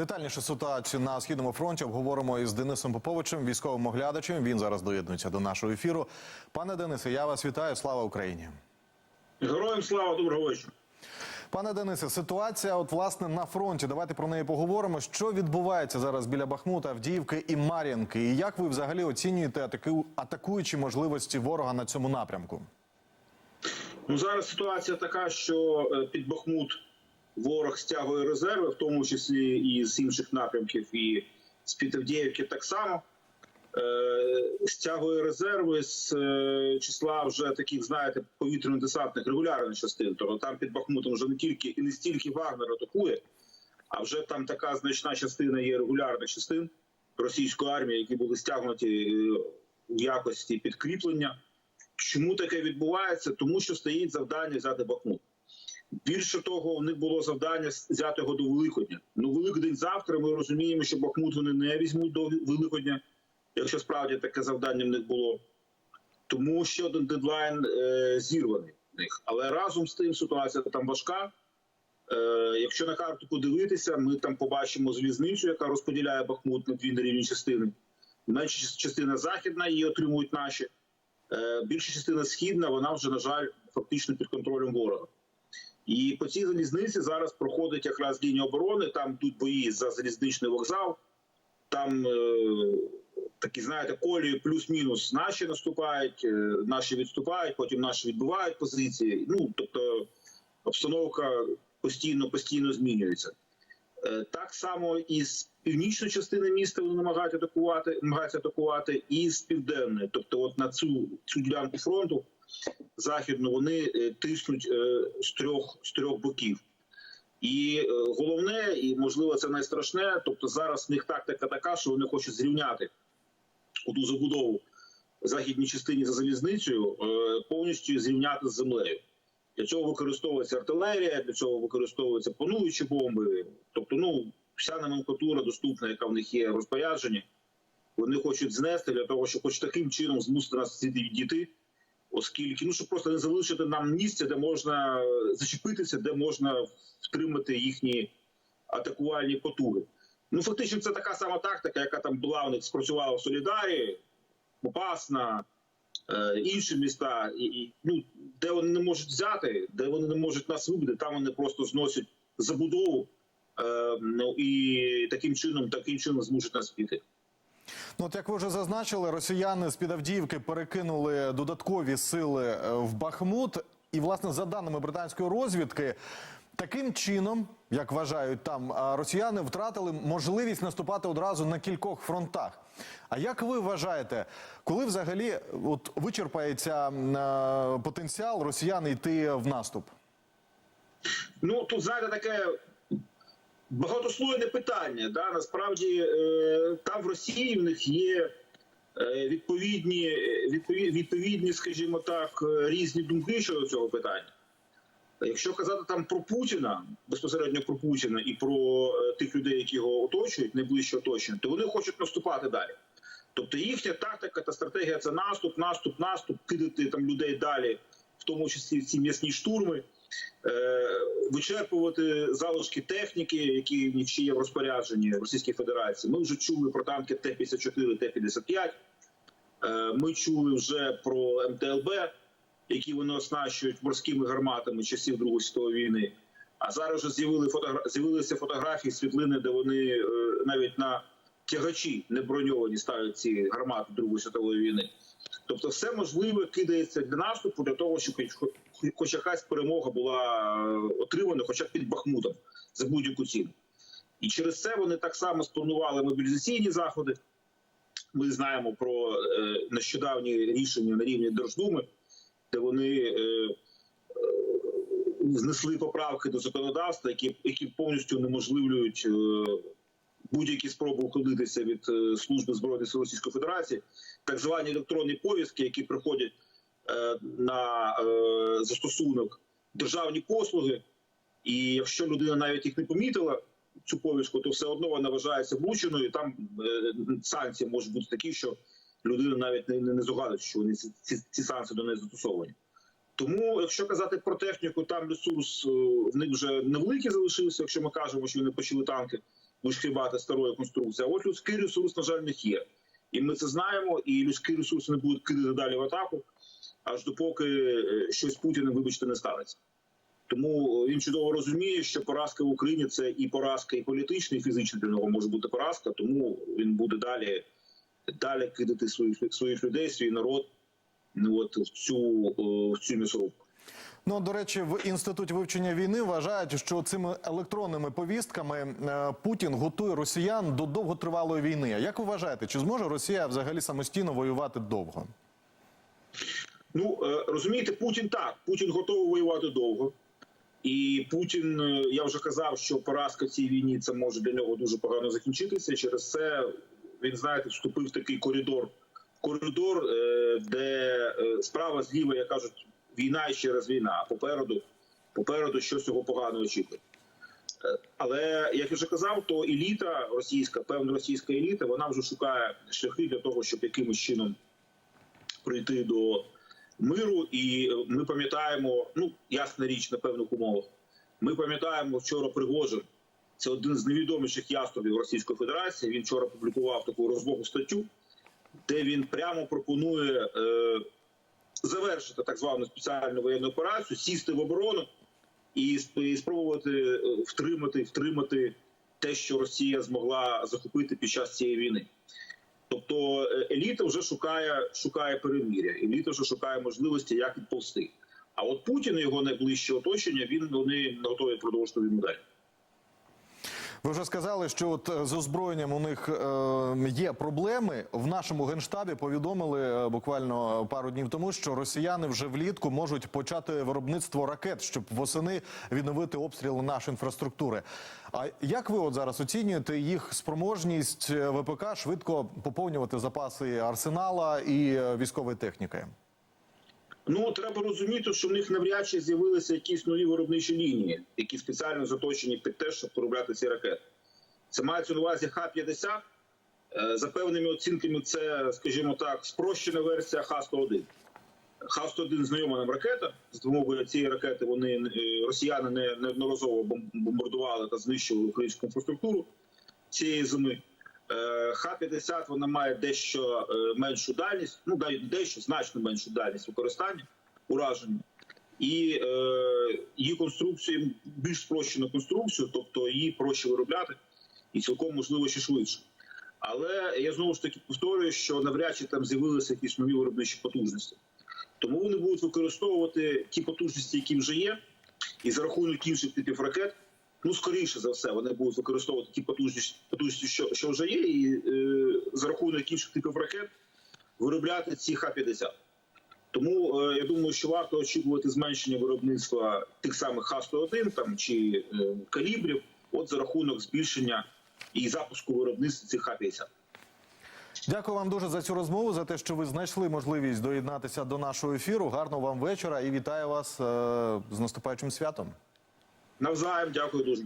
Детальніше ситуацію на східному фронті обговоримо із Денисом Поповичем, військовим оглядачем. Він зараз доєднується до нашого ефіру. Пане Денисе, я вас вітаю. Слава Україні. Героям слава, доброго вечора. Пане Денисе, ситуація, от власне на фронті. Давайте про неї поговоримо. Що відбувається зараз біля Бахмута, Авдіївки і Мар'їнки? І як ви взагалі оцінюєте атаку, атакуючі можливості ворога на цьому напрямку? Ну зараз ситуація така, що е, під Бахмут ворог стягує резерви, в тому числі і з інших напрямків, і з Підавдіївки так само. Е, Стягує резерви з е, числа вже таких, знаєте, повітряно-десантних регулярних частин. Тобто там під Бахмутом вже не тільки і не стільки Вагнер атакує, а вже там така значна частина є регулярних частин російської армії, які були стягнуті е, в якості підкріплення. Чому таке відбувається? Тому що стоїть завдання взяти Бахмут. Більше того, у них було завдання взяти його до Великодня. Ну, Великдень завтра. Ми розуміємо, що Бахмут вони не візьмуть до Великодня, якщо справді таке завдання в них було. Тому ще один дедлайн е, зірваний в них. Але разом з тим ситуація там важка. Е, якщо на карту подивитися, ми там побачимо залізницю, яка розподіляє Бахмут на дві нерівні частини. Менша частина західна її отримують наші. Е, більша частина східна, вона вже, на жаль, фактично під контролем ворога. І по цій залізниці зараз проходить якраз лінія оборони. Там йдуть бої за залізничний вокзал. Там е, такі, знаєте, колії плюс-мінус наші наступають, е, наші відступають, потім наші відбивають позиції. Ну тобто обстановка постійно постійно змінюється. Е, Так само і з північної частини міста вони намагаються атакувати, намагаються атакувати, і з південної. Тобто, от на цю цю ділянку фронту західну вони е, тиснуть е, з трьох з трьох боків. І е, головне, і можливо, це найстрашне. Тобто, зараз в них тактика така, що вони хочуть зрівняти ту забудову західній частині за залізницею, повністю зрівняти з землею. Для цього використовується артилерія, для цього використовуються пануючі бомби. Тобто, ну вся номенклатура доступна, яка в них є розпоряджені. Вони хочуть знести для того, щоб хоч таким чином змусити нас звідти відійти, оскільки ну щоб просто не залишити нам місце, де можна зачепитися, де можна втримати їхні атакувальні потуги. Ну фактично, це така сама тактика, яка там була у них спрацювала в Солідарі, Попасна, е, інші міста, і, і ну де вони не можуть взяти, де вони не можуть нас вибити, там вони просто зносять забудову. Е, ну і таким чином, таким чином змушують нас піти. Ну, от як ви вже зазначили, росіяни з під Авдіївки перекинули додаткові сили е, в Бахмут. І, власне, за даними британської розвідки, таким чином, як вважають там, росіяни втратили можливість наступати одразу на кількох фронтах. А як ви вважаєте, коли взагалі от вичерпається е, потенціал росіян йти в наступ? Ну тут знаєте таке багатослойне питання. Да? Насправді е, там в Росії в них є е, відповідні, відповідні, відповідні, скажімо так, е, різні думки щодо цього питання. Якщо казати там про Путіна, безпосередньо про Путіна і про е, тих людей, які його оточують, найближче оточення, то вони хочуть наступати далі. Тобто їхня тактика та стратегія це наступ, наступ, наступ, кидати там людей далі, в тому числі ці м'ясні штурми, е, вичерпувати залишки техніки, які ще є в розпорядженні Російської Федерації. Ми вже чули про танки Т-54, Т-55. Е, Ми чули вже про МТЛБ, які вони оснащують морськими гарматами часів Другої світової війни. А зараз вже з'явили фотогра... з'явилися фотографії, світлини, де вони е, навіть на тягачі не броньовані ставлять ці гармати Другої світової війни. Тобто, все можливе кидається для наступу для того, щоб хоч, якась перемога була е, отримана, хоча б під Бахмутом за будь-яку ціну. І через це вони так само спланували мобілізаційні заходи. Ми знаємо про е, нещодавні рішення на рівні Держдуми, де вони е, знесли поправки до законодавства, які, які повністю унеможливлюють будь-які спроби уходитися від е, служби збройних сил Російської Федерації, так звані електронні повістки, які приходять е, на е, застосунок державні послуги. І якщо людина навіть їх не помітила, цю повістку, то все одно вона вважається влученою. і Там санкції можуть бути такі, що людина навіть не, не, згадує, що вони ці, ці, ці санкції до неї застосовані. Тому, якщо казати про техніку, там ресурс в них вже невеликий залишився. Якщо ми кажемо, що вони почали танки вишкрібати старої конструкції. А от людський ресурс, на жаль, них є. І ми це знаємо, і людський ресурс не будуть кидати далі в атаку, аж допоки е, щось з Путіним, вибачте, не станеться. Тому він чудово розуміє, що поразка в Україні це і поразка, і політична, і фізична для нього може бути поразка. Тому він буде далі, далі кидати своїх своїх людей, свій народ ну, от в цю е, в цю м'ясорубку. Ну, до речі, в інституті вивчення війни вважають, що цими електронними повістками е, Путін готує росіян до довготривалої війни. Як ви вважаєте, чи зможе Росія взагалі самостійно воювати довго? Ну е, розумієте, Путін так. Путін готовий воювати довго. І Путін, е, я вже казав, що поразка цій війні це може для нього дуже погано закінчитися. Через це він, знаєте, вступив в такий коридор, коридор, де справа зліва, як кажуть, війна і ще раз війна. Попереду, попереду щось його погано очікує. Е, Але як я вже казав, то еліта російська, певна російська еліта, вона вже шукає шляхи для того, щоб якимось чином прийти до миру. І е, ми пам'ятаємо, ну ясна річ на певних умовах. Ми пам'ятаємо вчора Пригожин. Це один з найвідоміших яструбів Російської Федерації. Він вчора публікував таку розмову статтю, де він прямо пропонує е, завершити так звану спеціальну воєнну операцію, сісти в оборону і, спробувати е, втримати, втримати те, що Росія змогла захопити під час цієї війни. Тобто е, еліта вже шукає, шукає перемиря, еліта вже шукає можливості, як відповсти. А от Путін і його найближче оточення, він вони не готові продовжити війну далі. Ви вже сказали, що от е, з озброєнням у них е, є проблеми. В нашому генштабі повідомили е, буквально пару днів тому, що росіяни вже влітку можуть почати виробництво ракет, щоб восени відновити обстріли нашої інфраструктури. А як ви от зараз оцінюєте їх спроможність ВПК швидко поповнювати запаси арсенала і військової техніки? Ну треба розуміти, що в них навряд чи з'явилися якісь нові виробничі лінії, які спеціально заточені під те, щоб виробляти ці ракети. Це мається на увазі Х-50. Е, За певними оцінками, це, скажімо так, спрощена версія Х-101. Х-101 знайома нам ракета. З допомогою цієї ракети вони е, росіяни неодноразово бомбардували та знищували українську інфраструктуру цієї зими. Е, Х-50 вона має дещо е, меншу дальність, ну дещо значно меншу дальність використання ураження, і е, її конструкцію більш спрощену конструкцію, тобто її проще виробляти і цілком можливо ще швидше. Але я знову ж таки повторюю, що навряд чи там з'явилися якісь нові виробничі потужності. Тому вони будуть використовувати ті потужності, які вже є, і за рахунок інших типів ракет, ну скоріше за все, вони будуть використовувати ті потужності, потужності що, що вже є, і е, за рахунок інших типів ракет виробляти ці Х-50. Тому е, я думаю, що варто очікувати зменшення виробництва тих самих Х-101 там чи е, калібрів, от за рахунок збільшення і запуску виробництва цих Х-50. Дякую вам дуже за цю розмову, за те, що ви знайшли можливість доєднатися до нашого ефіру. Гарного вам вечора і вітаю вас е, з наступаючим святом. Навзаєм, дякую дуже.